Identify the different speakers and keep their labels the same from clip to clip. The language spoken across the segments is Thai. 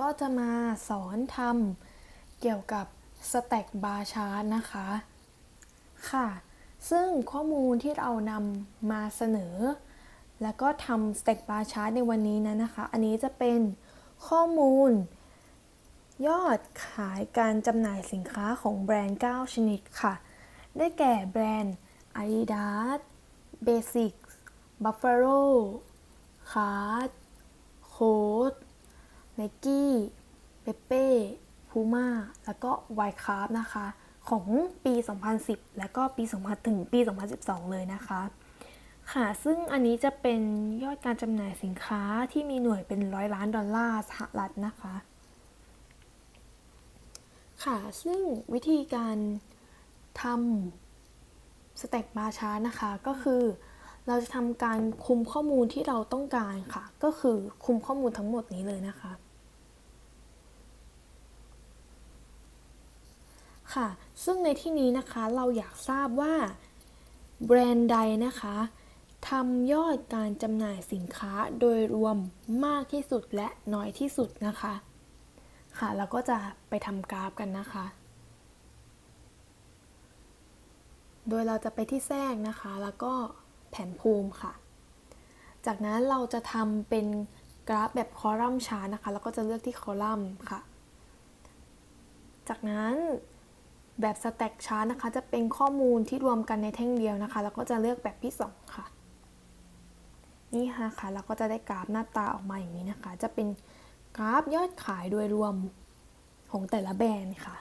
Speaker 1: ก็จะมาสอนทำเกี่ยวกับ Stack Bar Chart นะคะ ค่ะ ซึ่งข้อมูลที่เรานำมาเสนอ แล้วก็ทำ Stack Bar Chart ในวันนี้นั้นะคะ อันนี้จะเป็นข้อมูล ยอดขายการจำหน่ายสินค้าของแบรนด์ 9 ชนิดค่ะ ได้แก่แบรนด์ Adidas Basics Buffalo Card Coach Nike Pepe Puma แล้วก็ Wycraft นะคะ ของปี 2010 แล้วก็ปี 2000 ถึงปี 2012 เลยนะคะ ค่ะ ซึ่งอันนี้จะเป็นยอดการจำหน่ายสินค้าที่มีหน่วยเป็นร้อยล้านดอลลาร์สหรัฐนะคะ ค่ะ ซึ่งวิธีการทำสแต็กบาร์ชาร์นะคะ ก็คือเราจะทำการคุมข้อมูลที่เราต้องการค่ะ ก็คือคุมข้อมูลทั้งหมดนี้เลยนะคะ ค่ะ ซึ่งในที่นี้นะคะเราอยากทราบว่าแบรนด์ใดนะคะทำยอดการจำหน่ายสินค้าโดยรวมมากที่สุดและน้อยที่สุดนะคะ ค่ะเราก็จะไปทำกราฟกันนะคะ โดยเราจะไปที่แทรกนะคะ แล้วก็แผนภูมิค่ะ จากนั้นเราจะทำเป็นกราฟแบบคอลัมน์ชาร์นะคะ แล้วก็จะเลือกที่คอลัมน์ค่ะ จากนั้น แบบสแต็กชาร์ตนะคะ จะเป็นข้อมูลที่รวมกันในแท่งเดียวนะคะ แล้วก็จะเลือกแบบที่ 2 ค่ะ นี่ค่ะค่ะเราก็จะได้กราฟหน้าตาออกมาอย่างนี้นะคะ จะเป็นกราฟยอดขายโดยรวมของแต่ละแบรนด์ค่ะ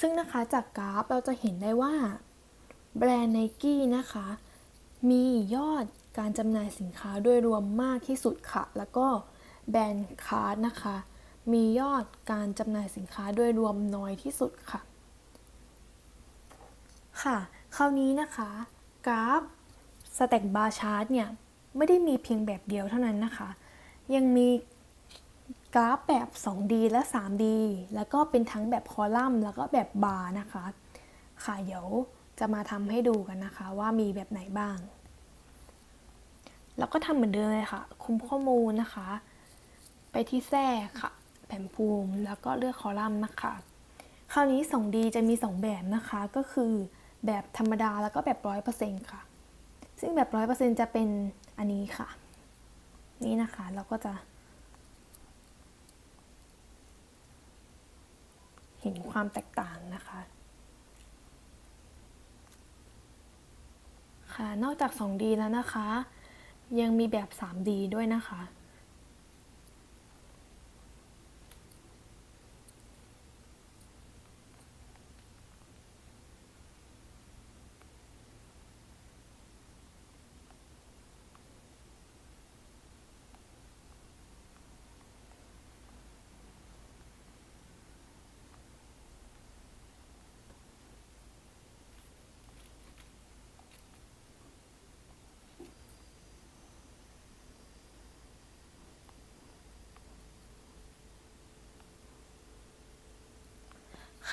Speaker 1: ซึ่งนะคะจากกราฟเราจะเห็นได้ว่าแบรนด์ไนกี้นะคะ มียอดการจำหน่ายสินค้าโดยรวมมากที่สุดค่ะ แล้วก็แบรนด์คาร์ดนะคะ มียอดการจำหน่ายสินค้าโดยรวมน้อยที่สุดค่ะ ค่ะ คราวนี้นะคะ กราฟสแต็กบาร์ชาร์ตเนี่ย ไม่ได้มีเพียงแบบเดียวเท่านั้นนะคะ ยังมีกราฟแบบ 2D และ 3D แล้วก็เป็นทั้งแบบคอลัมน์ แล้วก็แบบบาร์นะคะ ค่ะเดี๋ยวจะมาทำให้ดูกันนะคะ ว่ามีแบบไหนบ้าง แล้วก็ทำเหมือนเดิมเลยค่ะ คุมข้อมูลนะคะ ไปที่แทรกค่ะ แผ่นภูมิ แล้วก็เลือกคอลัมน์นะคะ คราวนี้ 2D จะมี 2 แบบนะคะก็คือแบบธรรมดาแล้วก็แบบ100%ค่ะ ซึ่งแบบ100%จะเป็นอันนี้ค่ะ นี่นะคะเราก็จะ เห็นความแตกต่างนะคะค่ะนอกจาก 2D แล้วนะคะ ยังมีแบบ 3D ด้วยนะคะ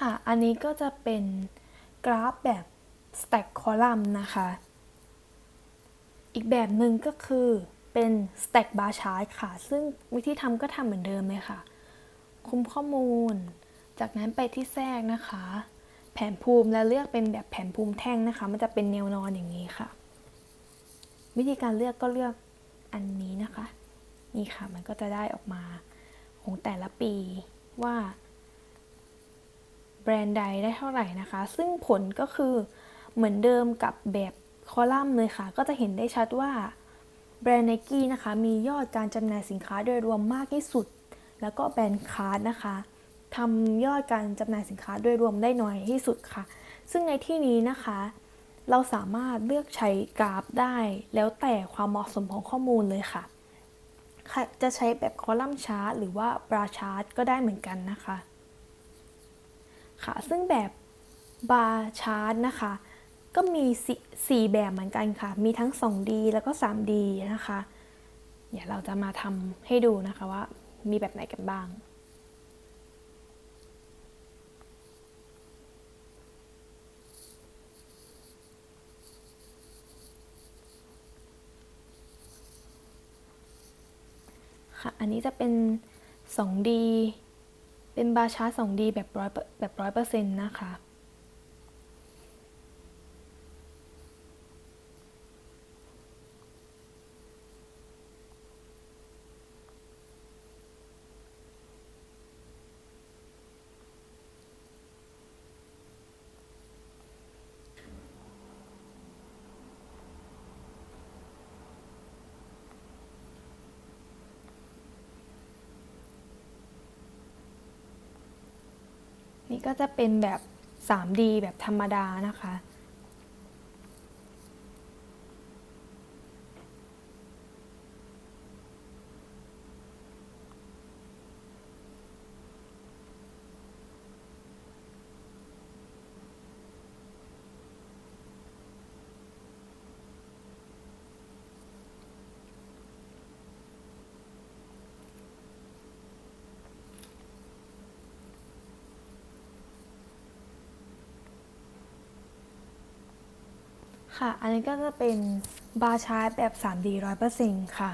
Speaker 1: ค่ะ อันนี้ก็จะเป็นกราฟแบบ stack column นะคะ อีกแบบหนึ่งก็คือเป็น stack bar chart ค่ะ ซึ่งวิธีทำก็ทำเหมือนเดิมเลยค่ะ คุมข้อมูล จากนั้นไปที่แทรกนะคะ แผนภูมิแล้วเลือกเป็นแบบแผนภูมิแท่งนะคะ มันจะเป็นแนวนอนอย่างนี้ค่ะ วิธีการเลือกก็เลือกอันนี้นะคะ นี่ค่ะ มันก็จะได้ออกมาของแต่ละปีว่า แบรนด์ใดได้เท่าไหร่นะคะ ซึ่งผลก็คือเหมือนเดิมกับแบบคอลัมน์เลยค่ะ ก็จะเห็นได้ชัดว่าแบรนด์ไนกี้นะคะ มียอดการจำหน่ายสินค้าโดยรวมมากที่สุด แล้วก็แบรนด์คาร์ดนะคะทำยอดการจำหน่ายสินค้าโดยรวมได้น้อยที่สุดค่ะ ซึ่งในที่นี้นะคะ เราสามารถเลือกใช้กราฟได้ แล้วแต่ความเหมาะสมของข้อมูลเลยค่ะ จะใช้แบบคอลัมน์ชาร์ตหรือว่าบราชาร์ตก็ได้เหมือนกันนะคะ ค่ะ ซึ่งแบบบาร์ชาร์ตนะคะ ก็มี 4 แบบเหมือนกันค่ะ มีทั้ง 2D แล้วก็ 3D นะคะ เดี๋ยวเราจะมาทำให้ดูนะคะว่ามีแบบไหนกันบ้างค่ะ อันนี้จะเป็น 2D เป็นบาชาร์ต 2D แบบร้อยแบบร้อยเปอร์เซ็นต์นะคะ นี่ก็จะเป็นแบบ 3D แบบธรรมดานะคะ ค่ะ อันนี้ก็จะเป็นบาร์ชาร์ตแบบ 3D 100%ค่ะ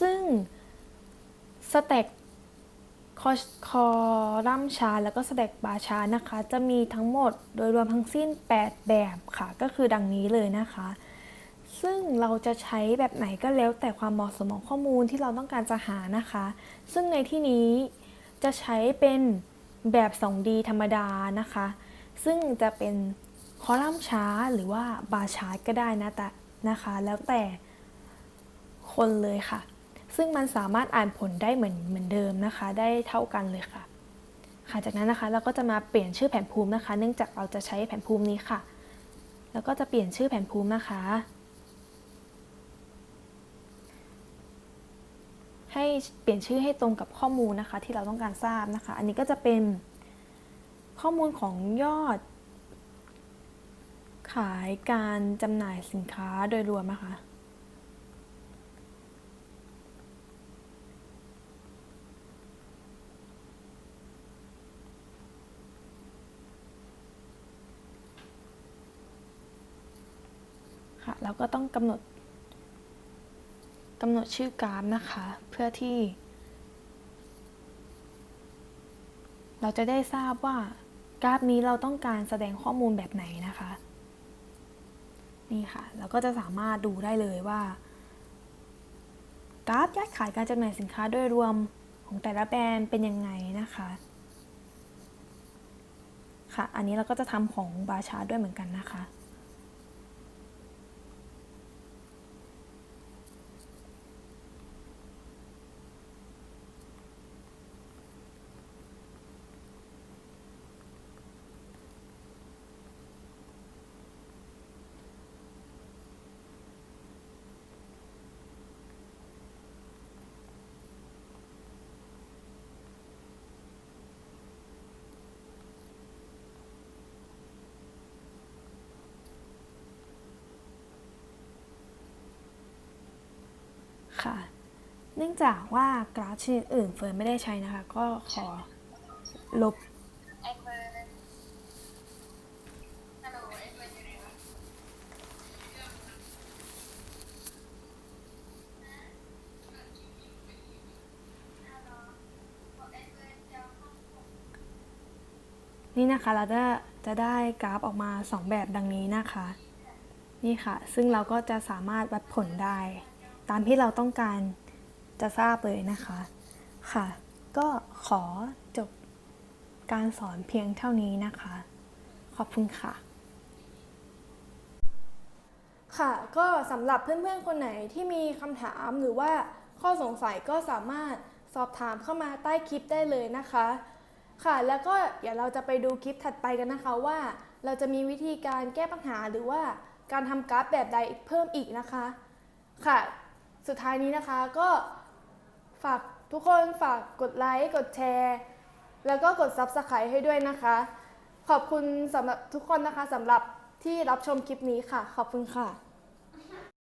Speaker 1: ซึ่งสเต็กคอคอรัมชาร์แล้วก็สเต็กบาร์ชาร์นะคะ จะมีทั้งหมดโดยรวมทั้งสิ้น 8 แบบค่ะ ก็คือดังนี้เลยนะคะ ซึ่งเราจะใช้แบบไหนก็แล้วแต่ความเหมาะสมของข้อมูลที่เราต้องการจะหานะคะ ซึ่งในที่นี้จะใช้เป็นแบบ 2D ธรรมดานะคะ ซึ่งจะเป็น คอลัมน์ช้าหรือว่าบาร์ชาร์ตก็ได้นะแต่นะคะ แล้วแต่คนเลยค่ะ ซึ่งมันสามารถอ่านผลได้เหมือนเหมือนเดิมนะคะ ได้เท่ากันเลยค่ะ ค่ะจากนั้นนะคะเราก็จะมาเปลี่ยนชื่อแผนภูมินะคะ เนื่องจากเราจะใช้แผนภูมินี้ค่ะ แล้วก็จะเปลี่ยนชื่อแผนภูมินะคะ ให้เปลี่ยนชื่อให้ตรงกับข้อมูลนะคะ ที่เราต้องการทราบนะคะ อันนี้ก็จะเป็นข้อมูลของยอดายการจำหน่ายสินค้าโดยรวมนะคะค่ะแล้วก็ต้องกำหนดกำหนดชื่อกราฟนะคะ เพื่อที่ เราจะได้ทราบว่ากราฟนี้เราต้องการแสดงข้อมูลแบบไหนนะคะ นี่ค่ะ เราก็จะสามารถดูได้เลยว่ากราฟยอดขายการจำหน่ายสินค้าโดยรวมของแต่ละแบรนด์เป็นยังไงนะคะค่ะ อันนี้เราก็จะทำของบาชาร์ด้วยเหมือนกันนะคะ ค่ะ เนื่องจากว่ากราฟชนิดอื่นเฟิร์นไม่ได้ใช้นะคะ ก็ขอลบ
Speaker 2: นี่นะ
Speaker 1: คะเราจะจะได้กราฟออกมา 2 แบบดังนี้นะคะ นี่ค่ะ ซึ่งเราก็จะสามารถวัดผลได้ ตามที่เราต้องการจะทราบเลยนะคะค่ะ ก็ขอจบการสอนเพียงเท่านี้นะคะ ขอบคุณค่ะ ค่ะ ก็สำหรับเพื่อนๆ คนไหนที่มีคำถามหรือว่าข้อสงสัยก็สามารถสอบถามเข้ามาใต้คลิปได้เลยนะคะ ค่ะ แล้วก็เดี๋ยวเราจะไปดูคลิปถัดไปกันนะคะว่าเราจะมีวิธีการแก้ปัญหาหรือว่าการทำกราฟแบบใดเพิ่มอีกนะคะ ค่ะ สุดท้ายนี้นะคะก็ฝากทุกคนฝากกดไลค์กดแชร์ แล้วก็กด Subscribe ให้ด้วยนะคะ ขอบคุณสำหรับทุกคนนะคะสำหรับที่รับชมคลิปนี้ค่ะ ขอบคุณค่ะ